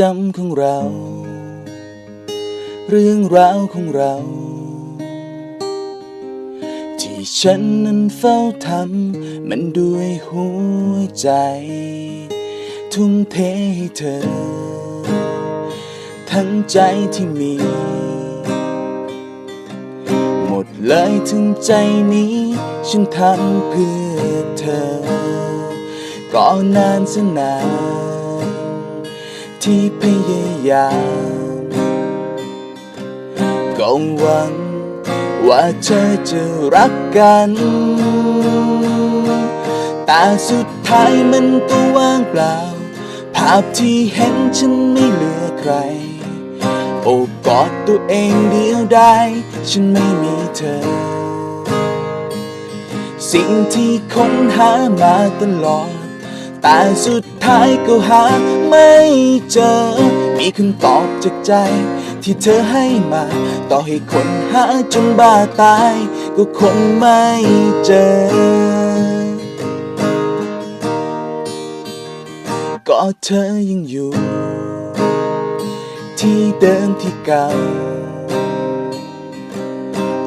จำของเรา เรื่องราวของเรา ที่ฉันนั้นเฝ้าทำมันด้วยหัวใจ ทุ่มเทให้เธอ ทั้งใจที่มี หมดเลยถึงใจนี้ ฉันทำเพื่อเธอ ก็นานสนาน ที่พยายามก็หวังว่าเธอจะรักกัน แต่สุดท้ายมันก็ว่างเปล่า ภาพที่เห็นฉันไม่เหลือใคร โอบกอดตัวเองเดียวได้ ฉันไม่มีเธอ สิ่งที่ค้นหามาตลอด แต่สุดท้ายก็หาไม่เจอ มีคำตอบจากใจ ที่เธอให้มา ต่อให้คนหาจนบ้าตาย ก็คงไม่เจอก็เธอยังอยู่ ที่เดิมที่เก่า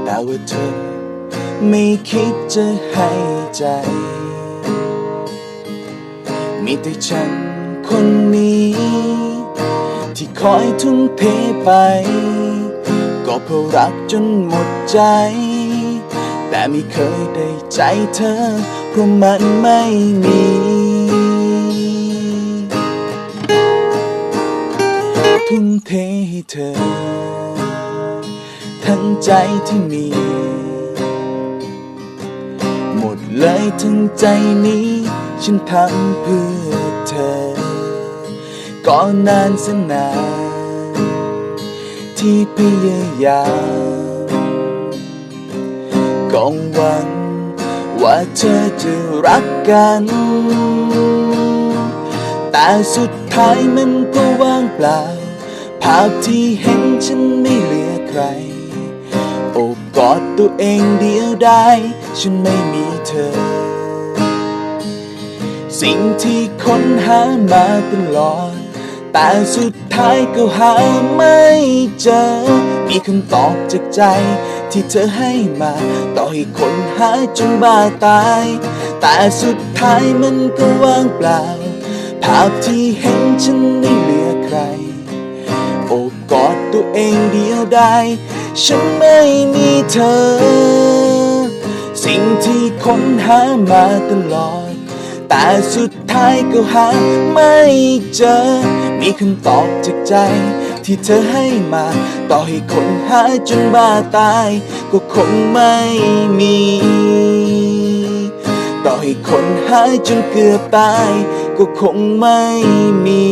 แต่ว่าเธอไม่คิดจะให้ใจ มีแต่ฉันคนนี้ ที่คอยทุ่มเทไป ก็เพราะรักจนหมดใจ แต่ไม่เคยได้ใจเธอ เพราะมันไม่มีทุ่มเทให้เธอ ทั้งใจที่มี หมดเลยทั้งใจนี้ ฉันทำเพื่อเธอก็นานสนานที่พยายามก็หวังว่าเธอจะรักกัน แต่สุดท้ายมันก็ว่างเปล่า ภาพที่เห็นฉันไม่เหลือใคร โอบกอดตัวเองเดียวได้ ฉันไม่มีเธอ สิ่งที่ค้นหามาตลอด แต่สุดท้ายก็หาไม่เจอ มีคำตอบจากใจที่เธอให้มา ต่อให้คนหาจนบ้าตาย แต่สุดท้ายมันก็ว่างเปล่า ภาพที่เห็นฉันไม่เหลือใคร โอบกอดตัวเองเดียวได้ ฉันไม่มีเธอ สิ่งที่ค้นหามาตลอด แต่สุดท้ายก็หาไม่เจอ มีคำตอบจากใจ ที่เธอให้มา ต่อให้คนหาจนบ้าตาย ก็คงไม่มี ต่อให้คนหาจนเกือบตาย ก็คงไม่มี